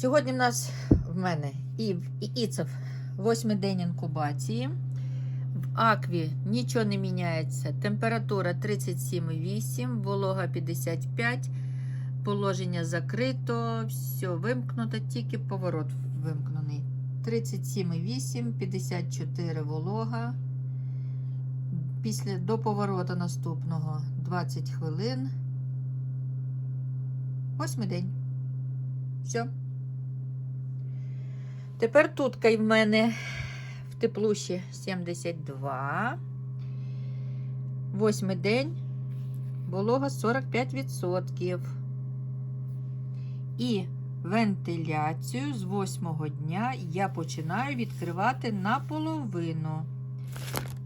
Сьогодні в нас в мене і в Іцев восьмий день інкубації. В акві нічого не міняється. Температура 37,8, волога 55, положення закрито, все вимкнуто, тільки поворот вимкнений. 37,8, 54 волога. Після до повороту наступного 20 хвилин. Восьмий день. Все. Тепер тутка й в мене в теплуші 72. Восьмий день. Волога 45%. І вентиляцію з восьмого дня я починаю відкривати наполовину.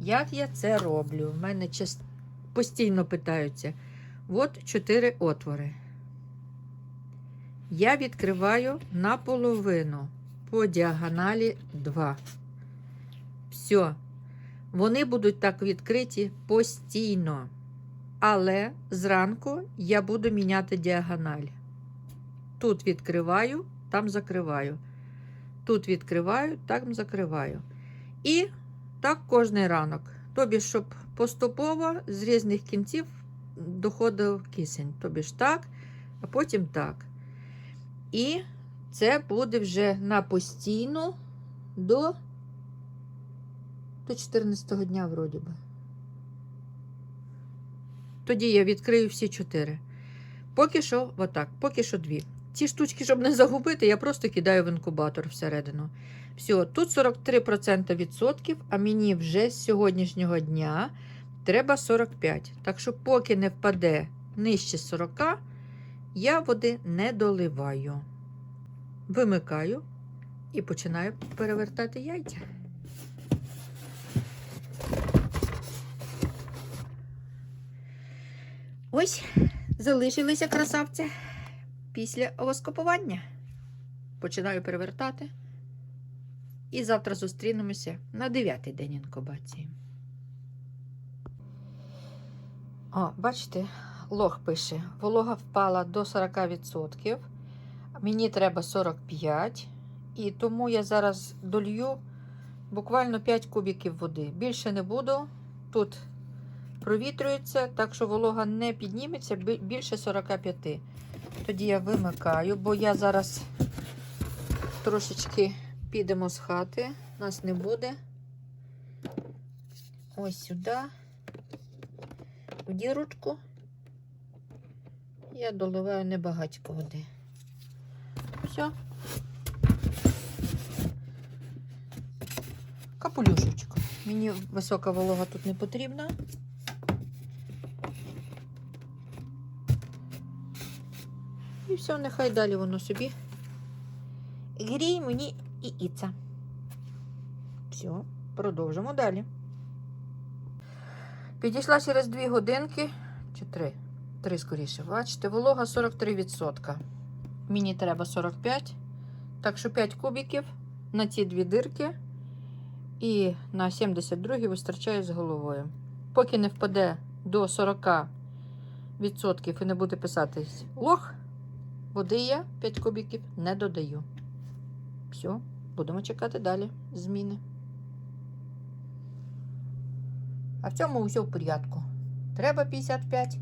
Як я це роблю? В мене постійно питаються. От чотири отвори. Я відкриваю наполовину по діагоналі 2. Все. Вони будуть так відкриті постійно. Але зранку я буду міняти діагональ. Тут відкриваю, там закриваю. Тут відкриваю, там закриваю. І так кожний ранок. Тобі, щоб поступово з різних кінців доходив кисень. Тобі ж так, а потім так. І це буде вже на постійну до, до 14 дня, вроді би. Тоді я відкрию всі чотири. Поки що, отак, поки що дві. Ці штучки, щоб не загубити, я просто кидаю в інкубатор всередину. Все, тут 43% відсотків, а мені вже з сьогоднішнього дня треба 45. Так що, поки не впаде нижче 40, я води не доливаю. Вимикаю і починаю перевертати яйця. Ось, залишилися красавці після овоскопування. Починаю перевертати. І завтра зустрінемося на дев'ятий день інкубації. О, бачите, лог пише: волога впала до 40%. Мені треба 45. І тому я зараз долью буквально 5 кубиків води. Більше не буду. Тут провітрюється, так що волога не підніметься більше 45. Тоді я вимикаю, бо я зараз трошечки підемо з хати. Нас не буде. Ось сюди. В дірочку. Я доливаю небагатько води. Все. Капулюшечку. Мені висока волога тут не потрібна. І все, нехай далі воно собі. Грій мені і іца. Все, продовжимо далі. Підійшла через 2 годинки чи 3. 3 скоріше. Бачите, волога 43%. Мені треба 45. Так що 5 кубиків на ці дві дирки. І на 72 вистачає з головою. Поки не впаде до 40% і не буде писатись лох, води я 5 кубиків не додаю. Все, будемо чекати далі зміни. А в цьому все в порядку. Треба 55.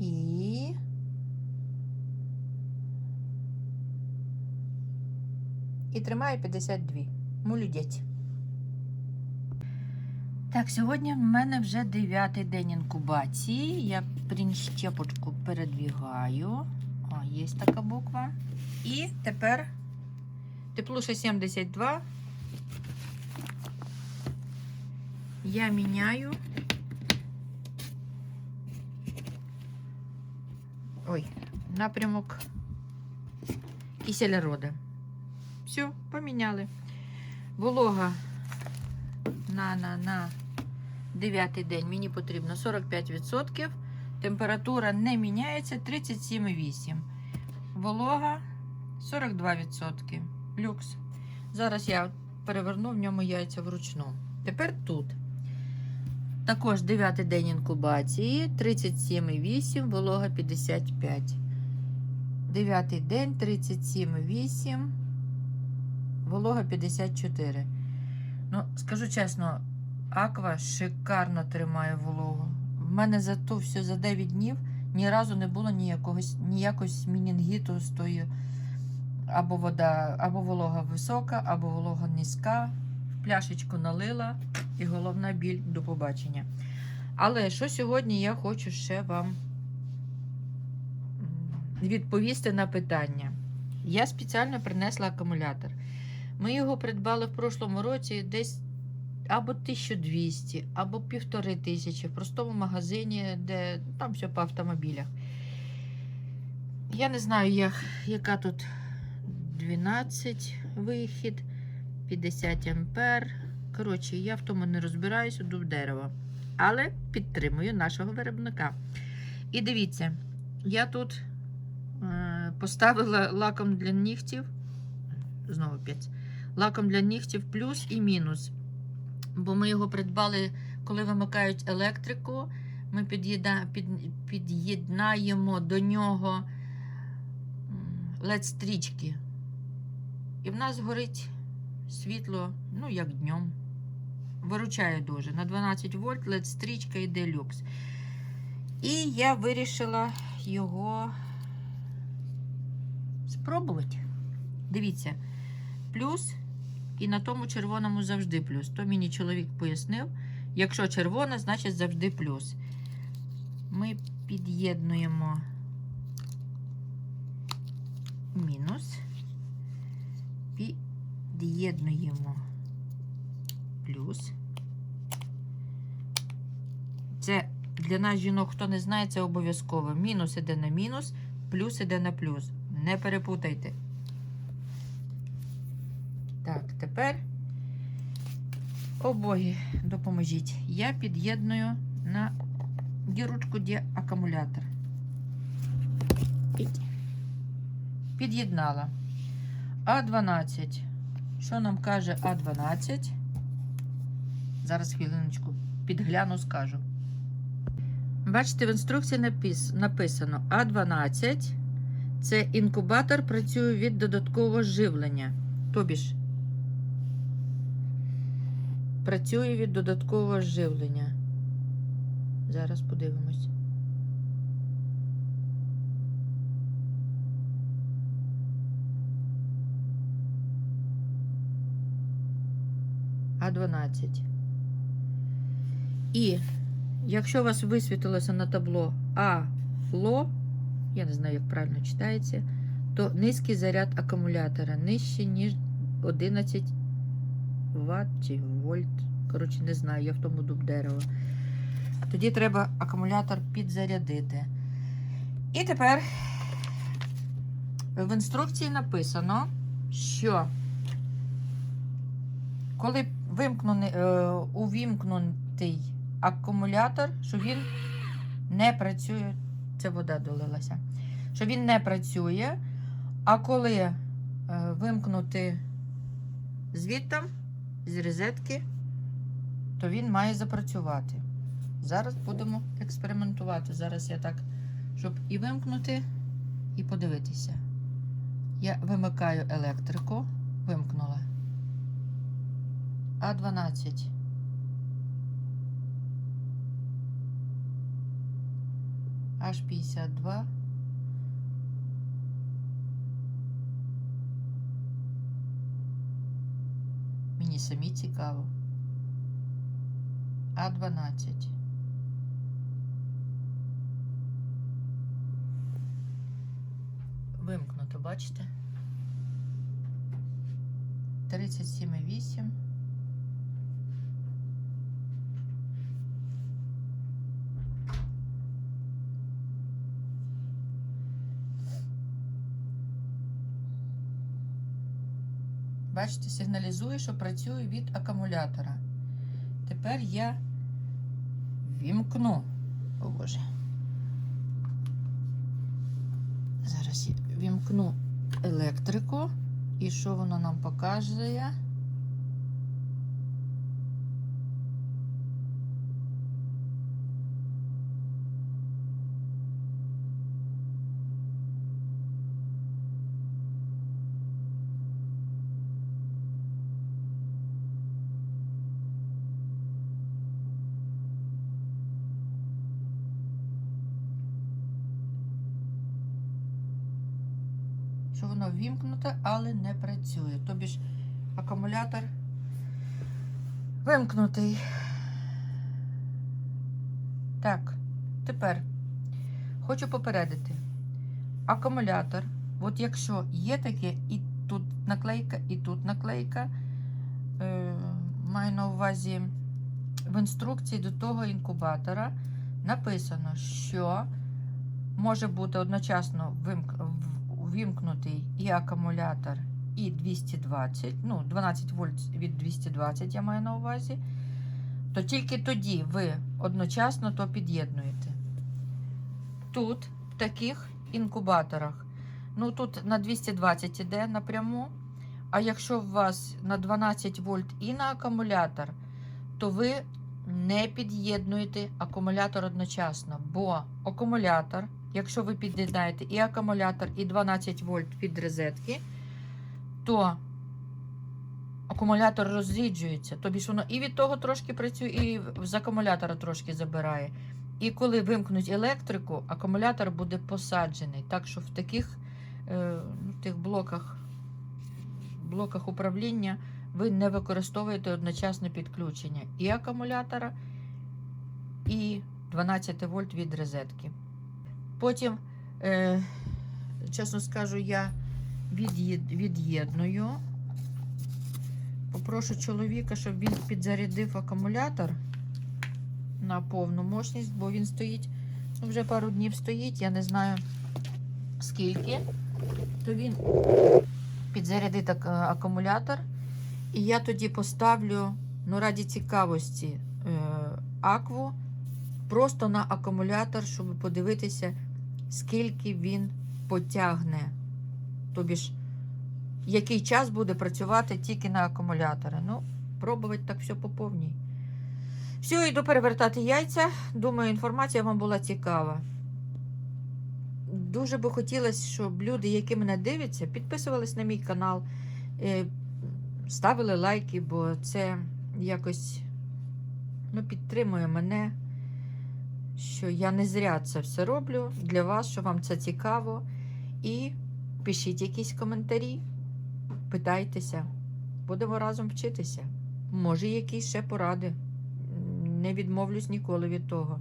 І. І тримаю 52. Молодець. Так, сьогодні в мене вже дев'ятий день інкубації. Я прищепочку передвігаю. О, є така буква. І тепер теплуша 72. Я міняю. Ой, напрямок киселерода. Все, поміняли. Волога на, на, на дев'ятий день мені потрібно 45%. Температура не міняється 37,8. Волога 42%. Люкс. Зараз я переверну в ньому яйця вручну. Тепер тут. Також 9 день інкубації, 37,8, волога 55. 9 день, 37,8, волога 54. Ну, скажу чесно, аква шикарно тримає вологу. В мене за то все за 9 днів ні разу не було ніякогось, ніякогось мінінгіту з тою. Або вода, або волога висока, або волога низька. Пляшечку налила і головна біль до побачення. Але що сьогодні я хочу ще вам відповісти на питання. Я спеціально принесла акумулятор. Ми його придбали в прошлому році десь або 1200, або 1500 в простому магазині, де там все по автомобілях. Я не знаю, як, яка тут 12 вихід, 50 ампер. Коротше, я в тому не розбираюся, йду в дерево. Але підтримую нашого виробника. І дивіться, я тут е, поставила лаком для нігтів. Знову 5. Лаком для нігтів плюс і мінус. Бо ми його придбали, коли вимикають електрику. Ми під'єдна- під- під'єднаємо до нього led стрічки. І в нас горить світло, ну, як днем. Виручає дуже. На 12 вольт led стрічка йде люкс. І я вирішила його спробувати. Дивіться, плюс, і на тому червоному завжди плюс. То мені чоловік пояснив. Якщо червона, значить завжди плюс. Ми під'єднуємо мінус, під'єднуємо плюс. Це для нас жінок, хто не знає, це обов'язково. Мінус іде на мінус, плюс іде на плюс. Не перепутайте. Так, тепер обоє допоможіть. Я під'єдную на дірочку, де акумулятор. Під'єднала. А12. Що нам каже А12? Зараз хвилиночку підгляну, скажу. Бачите, в інструкції напис, написано А12 це інкубатор працює від додаткового живлення. Тобі ж працює від додаткового живлення. Зараз подивимось. А12. І якщо у вас висвітилося на табло А ло, я не знаю, як правильно читається, то низький заряд акумулятора нижче, ніж 11 Вт чи вольт. Коротше, не знаю, я в тому дуб дерева. Тоді треба акумулятор підзарядити. І тепер в інструкції написано, що коли вимкнений, е, увімкнутий акумулятор, що він не працює, це вода долилася, що він не працює, а коли е, вимкнути звідтам, з розетки, то він має запрацювати. Зараз будемо експериментувати. Зараз я так, щоб і вимкнути, і подивитися. Я вимикаю електрику, вимкнула. А12. H52. Мені самі цікаво. А12. Вимкнуто, бачите? 37,8. Бачите, сигналізує, що працює від акумулятора. Тепер я вімкну. О Боже. Зараз я вімкну електрику. І що воно нам показує? що воно вімкнуте, але не працює. Тобі ж акумулятор вимкнутий. Так, тепер хочу попередити. Акумулятор, от якщо є таке, і тут наклейка, і тут наклейка, е, маю на увазі в інструкції до того інкубатора написано, що може бути одночасно вимк- ввімкнутий і акумулятор, і 220, ну, 12 вольт від 220 я маю на увазі, то тільки тоді ви одночасно то під'єднуєте. Тут, в таких інкубаторах, ну тут на 220 іде напряму, а якщо у вас на 12 вольт і на акумулятор, то ви не під'єднуєте акумулятор одночасно, бо акумулятор, якщо ви під'єднаєте і акумулятор, і 12 вольт від розетки, то акумулятор розріджується. Тобі ж воно і від того трошки працює, і з акумулятора трошки забирає. І коли вимкнуть електрику, акумулятор буде посаджений. Так що в таких е, ну, тих блоках, блоках управління ви не використовуєте одночасне підключення і акумулятора, і 12 вольт від розетки. Потім, е, чесно скажу, я від'єдную. Попрошу чоловіка, щоб він підзарядив акумулятор на повну мощність, бо він стоїть, ну, вже пару днів стоїть, я не знаю скільки. То він підзарядить ак- акумулятор. І я тоді поставлю, ну, раді цікавості, е, акву просто на акумулятор, щоб подивитися, скільки він потягне. Тобі ж, який час буде працювати тільки на акумулятори. Ну, пробувати так все по повній. Все, йду перевертати яйця. Думаю, інформація вам була цікава. Дуже би хотілося, щоб люди, які мене дивляться, підписувались на мій канал, е, ставили лайки, бо це якось ну, підтримує мене, що я не зря це все роблю для вас, що вам це цікаво. І пишіть якісь коментарі, питайтеся, будемо разом вчитися. Може, якісь ще поради. Не відмовлюсь ніколи від того.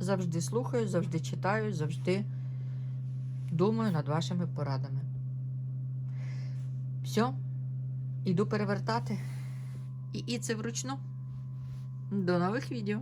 Завжди слухаю, завжди читаю, завжди думаю над вашими порадами. Все, іду перевертати. І, це вручну. До нових відео.